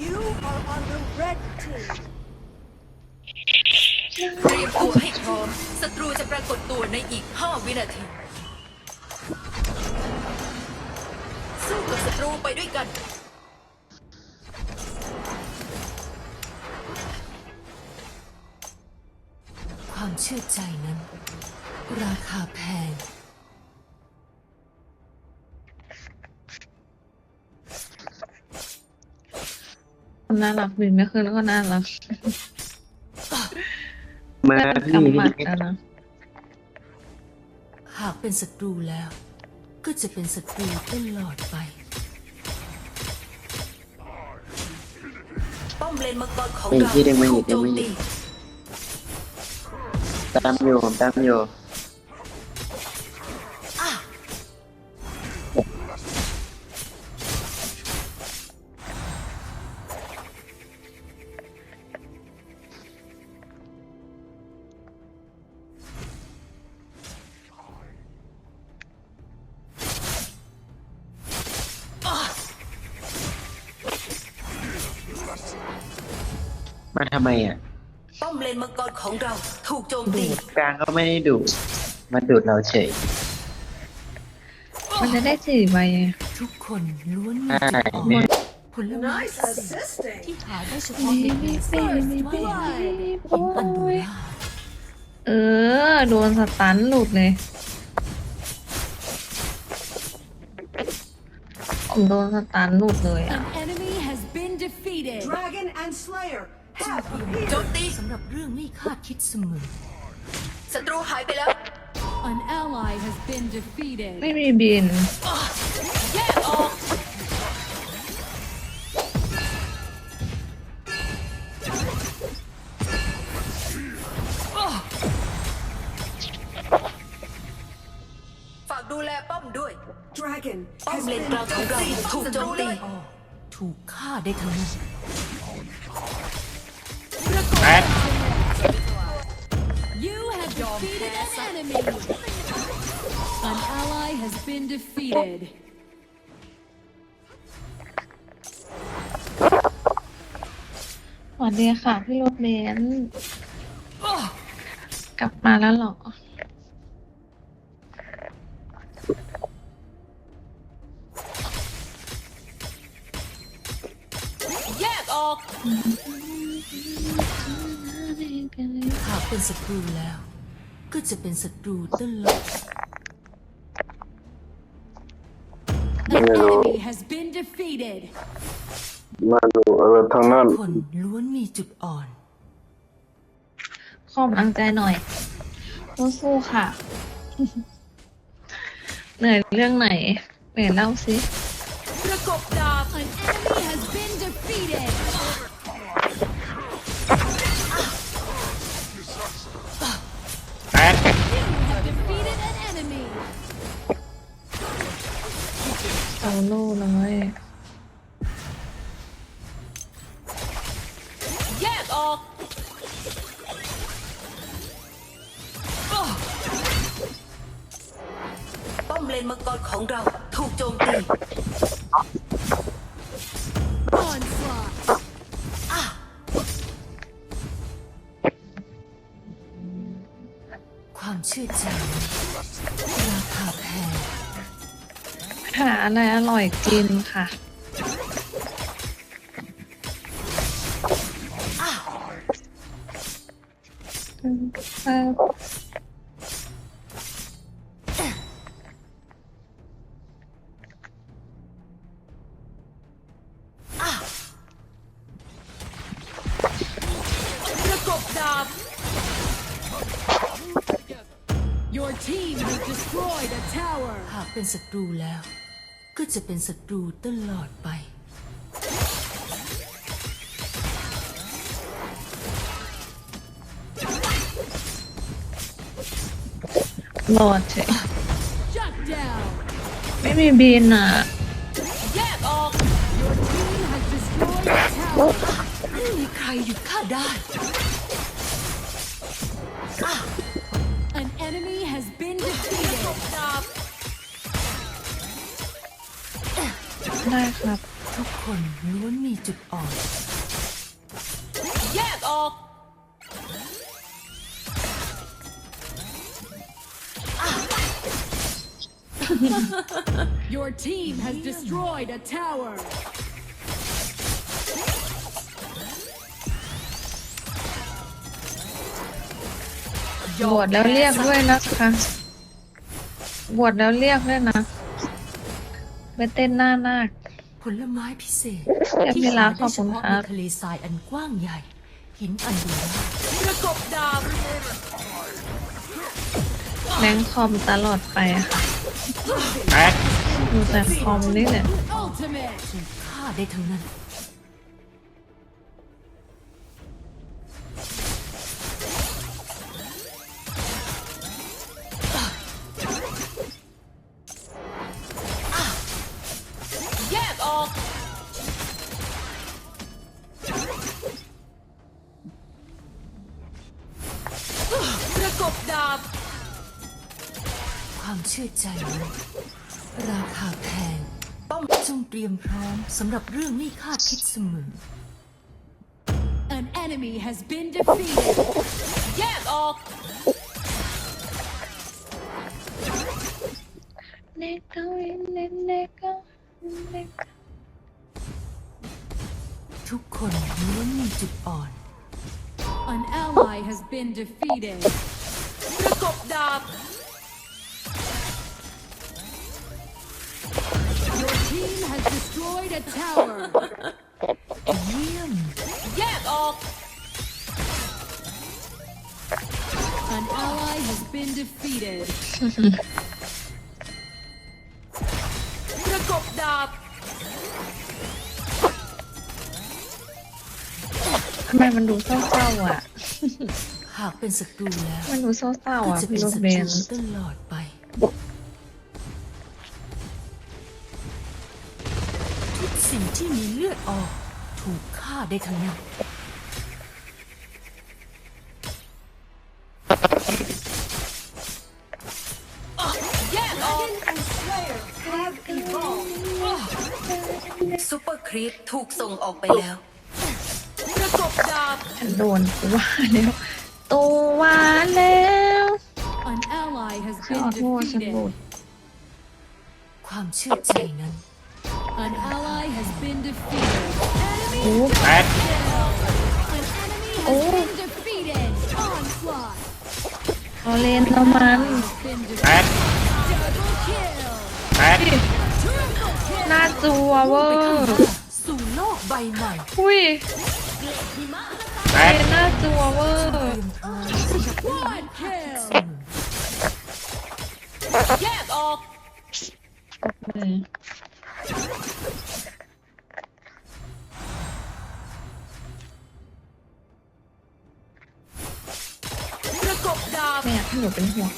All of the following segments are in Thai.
You are on the red team. เตรียมตัวให้พร้อมศัตรูจะปรากฏตัวในอีก 5 วินาที สู้กับศัตรูไปด้วยกัน ความเชื่อใจนั้น ราคาแพง คนน่ารักบินไม่ขึ้นก็น่ารักมาแต่พี่กำหมัดพี่แล้วนะหากเป็นศัตรูแล้ว ก็จะเป็นศัตรูตลอดไป ป้อมเลนมังกรของนี่เราพี่ดึงไม่หยุถูดกดึโจงมไม่หยุตีดตามอยู่ผมตามอยู่ มาทำไมอะ ป้อมเลนมังกรของเราถูกโจมตีกลางก็ไม่ได้ดูดมาดูดเราเฉย มันจะได้สี่ใบไงทุกคนล้วนมีใช่จุดอ่อนเนี่ยผลไม้ Nice assisting. ที่หาได้เฉพาะในเมืองเฟิร์สหินอันดูล่าเออ โดนสตันหลุดเลย ผมโดนสตันหลุดเลยอะ An enemy has been defeated. Dragon and Slayer have โจ appeared. มตีสำหรับเรื่องไม่คาดคิดเสมอศัตรูหายไปแล้ว An ally has been defeated. ไม่มีบิน แยกออกฝากดูแลป้อมด้วย Dragon ป้อม has เลน been กลางของเรา defeated. ถูกโจมตีถูกฆ่าได้ทั้งนั้น defeated an enemy. An ally has been defeated. สวัสดีค่ะ พี่รถเบนซ์กลับมาแล้วเหรอ จะเป็นศัตรูตลอด An enemy has been defeated. มาดูอะไรทางนั้นคนล้วนมีจุดอ่อน ขอกำลังใจหน่อยสู้ๆค่ะ เหนื่อยเรื่องไหนเหนื่อยเล่าสิประกบด โซโล่เลยแยกออกป้อมเลนมังกรของเราถูกโจมตี อะไรอร่อยกินค่ะเออประกบดาบ Your team has destroyed a tower. หากเป็นศัตรูแล้วก็ จะเป็นศัตรูตลอดไปโหลดเฉย Shut down. ไม่มีบินอะ แยกออก Your team has destroyed a tower. ไม่มีใครหยุดข้าได้ ได้ครับ ทุกคนล้วนมีจุดอ่อน แยกออก Your team has destroyed a tower. บวชแล้วเรียกด้วยนะคะบวชแล้วเรียกด้วยนะ ไปเต้นหน้านาค ผลไม้พิเศษเรียกที่พี่รัหากขได้อบเฉคุณพาะครัในบทะเลทรายอันกว้างใหญ่ หินอันดูราประกบดาบแบงค์คอมตลอดไปอะค่ะแตกดูแต่คอมนี่แหละ ultimate ฆ่าได้ทั้งนั้น เชื่อใจนั้นราคาแพงต้องจงเตรียมพร้อมสำหรับเรื่องไม่คาดคิดเสมอ An enemy has been defeated แยกออกเน็กเก้าเอ็นเน็กเน็กเก้าเน็กทุกคนล้วนมีจุดอ่อน An ally has been defeated ประกบดาบ team has destroyed a tower เยี่ยม แยกออก An ally has been defeated ประกบดาบ ทำไมมันดูเศร้าๆอะ หากเป็นศัตรูแล้วมันดูเศร้าๆก็อะจะเป็พี่นลูกศัเบตนรูตลอดไป ที่มีเลือดออก ถูกฆ่าได้ทั้งนั้นแยกออก and Slayer have evolved. ซุปเปอร์ครีปถูกส่งออกไปแล้ว ประกบดาบฉันโดนตัวแล้วตัวแล้ว An ally has ขอ been โทษฉันหลุด defeated ความเชื่อใจนั้น An ally has been defeated Enemy โอ้แตก An enemy has Oh. been defeated Onslaught เราเล่นแล้วมัน has been แต defeated ก Double kill แตก Triple kill น่าจัวเวอไปข้างร์หน้าสู่โลกใบใหม่อุ้ยแตเล่กนน่าจัวเวอเตร์รียมพร้อมสำหรับเรื่องไม่คาดคิดเสมอแยกออก อืม กบดาบไม่อยากให้หนูเป็นห่วง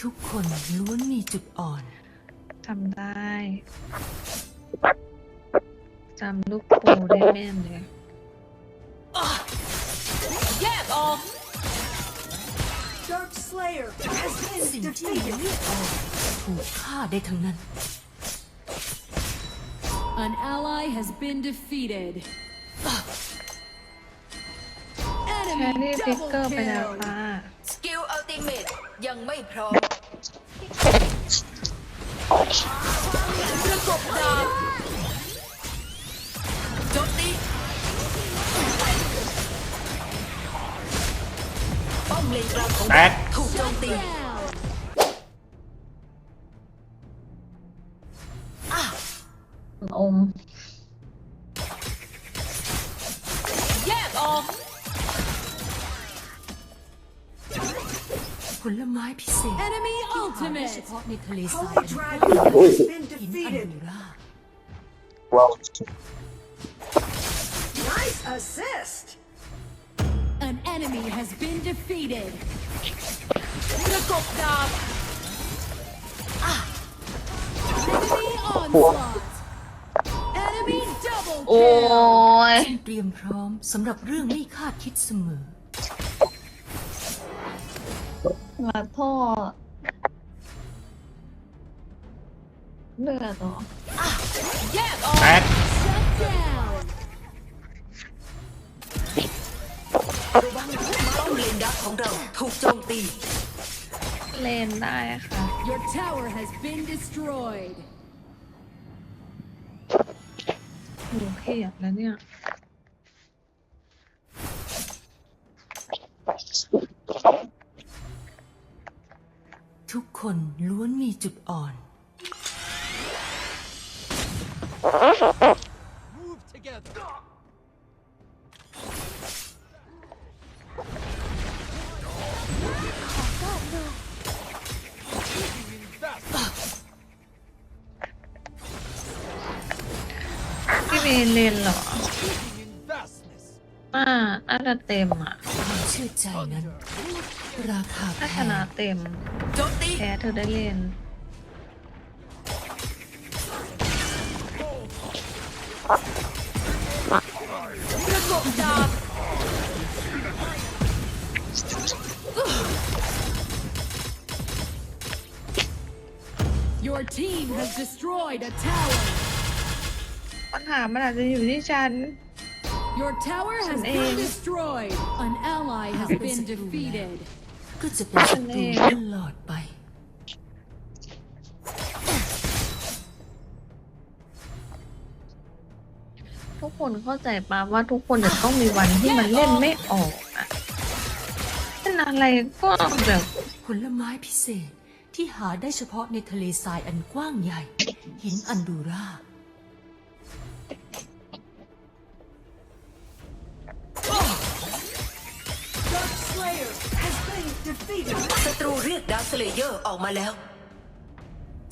ทุกคนล้วนมีจุดอ่อน จำได้จำลูกปูได้แม่นเลย แยกออก Dark Slayer has สิ่ง been ที่มี defeated. เลือดออกถูกฆ่าได้ทั้งนั้น An ally has been defeated แครี่ Enemy ฟิกเกอ double ร์ไปแล้ว kill ค่ะ สกิลอัลติเมตยังไม่พร้อมประกบดาบโจมตี ป้อมเลนกลางของแตก ถูกโจมตี Down อมแยกออกผลไม้พิเศษ Enemy หาได้เฉ ultimate พาะในทะเลทราย Holy อันกว้าง Dragon ใหญ่ has been หินอัน defeated. ดูราว้าว Nice assist. An enemy has been defeated ประกบดาบ Enemy onslaught Enemy double โอ้ยจงเตรียมพร้อมสำหรับเรื่องไม่คาดคิดเสมอมาท่อเลือดเหรอแตก Shut down. ระวังป้อมเลนดักของเราถูกโจมตี เลนได้ค่ะ Your tower has been destroyed. หนูเขียบแล้วเนี่ย ทุกคนล้วนมีจุดอ่อน น่าจะเต็มอะความเชื่อใจนั้นราคาแพถ้าชงนะเต็มโจมตีแพ้เธอได้เล่น ประกบดาบ Your team has destroyed a tower. ปัญหามันอาจจะอยู่ที่ฉัน Your tower has An been egg. destroyed. An ally has been defeated. ก็จะเป็นศัตรูตลอดไป ทุกคนเข้าใจปะว่าทุกคนจะต้องมีวันที่มันเล่นไม่ออกอะเป็นอะไรก็แบบผลไม้พิเศษที่หาได้เฉพาะในทะเลทรายอันกว้างใหญ่ หินอันดูรา ศัตรูเรียกดาร์คเลเยอร์ออกมาแล้ว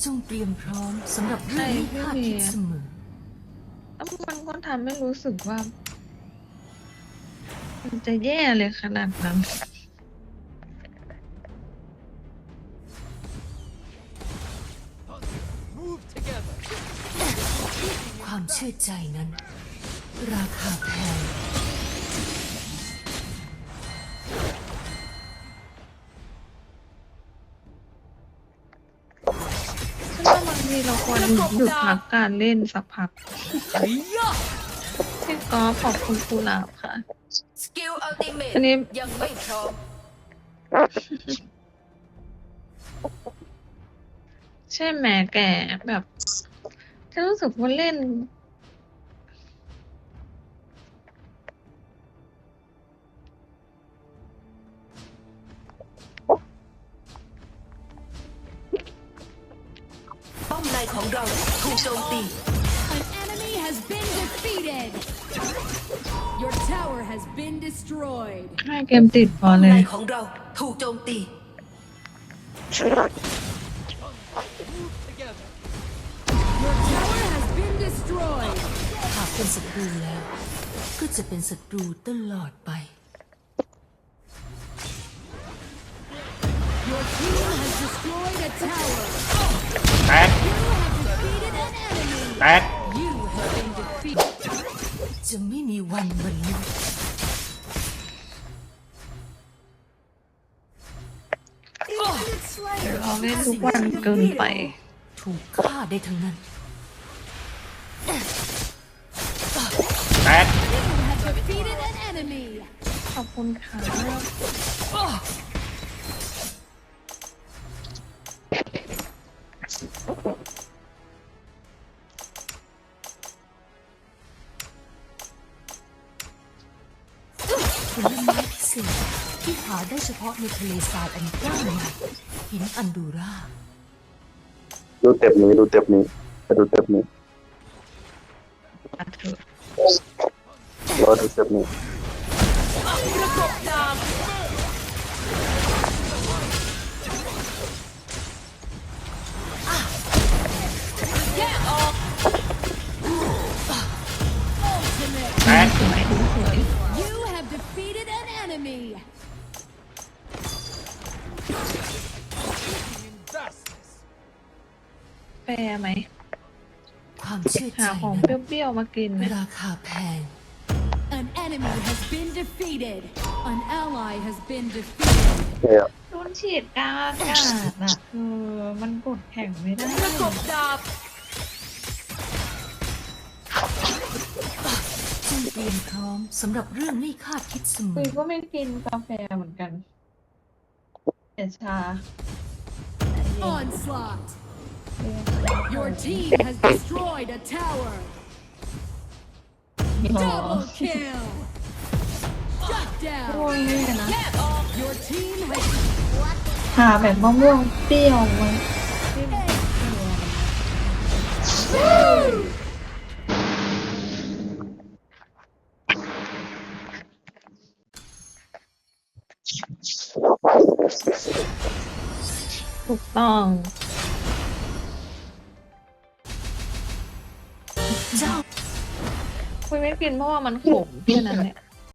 จงเตรียมพร้อมสำหรับเรื่องไม่คาดคิดเสมอแล้วมันก็ทำให้รู้สึกว่า มันจะแย่เลยขนาดนั้นความเชื่อใจนั้น ราคาแพง นว่าบางทีเราควรหยุดพักการเล่นสักพักพี่กอล์ฟขอบคุณกุหลาบค่ะ สกิลอัลติเมทอันนี้ยังไม่พร้อมใช่ไหมแกแบบฉันรู้สึกว่าเล่น ของเราถูกโจมตี An enemy has been defeated. Your tower has been destroyed. ให้เกมติดพอเลในยของเราถูกโจมตี Your tower has been destroyed. หากเป็นศัตรูแล้ว ก็จะเป็นศัตรูตลอดไป Your team has destroyed a tower. แตก You แตก You have been defeated. จะไม่มีวันบรรลุ Infinite Slayer เราเล่นทุกวันเกินไป ถูกฆ่าได้ทั้งนั้นแตก You have defeated an enemy. ขอบคุณค่ะ เฉพาะในทะเลทรายอันกว้างใหญ่หินอันดูราดูเต็ปนี้ดูเต็ปนี้ไปดูเต็ปนี้อาเถอะรอดูเต็ปนี้แต แฟร์ไหมความความเชื่อใจหาของนั้นเปรี้ยวๆมากินเนี่ยราคาแพง An enemy has been defeated. An ally has been defeated. เนี่ย โดนฉีดกลางอากาศอะคือมันกดแข่งไม่ได้ประกบดาบจงเตรียมพร้อมสำหรับเรื่องไม่คาดคิดเสมคุอยก็ไม่กินกาแฟเหมือนกันแต่ชา Onslaught. Your team has destroyed a tower. อ๋อ Double kill. Shut โอ้ down. ยนี่นะ Your team has หาแบบมะม่วงเปรี้ยวมาถูกต้อง ไม่กินเพราะว่ามันขมแค่นั้นแหละ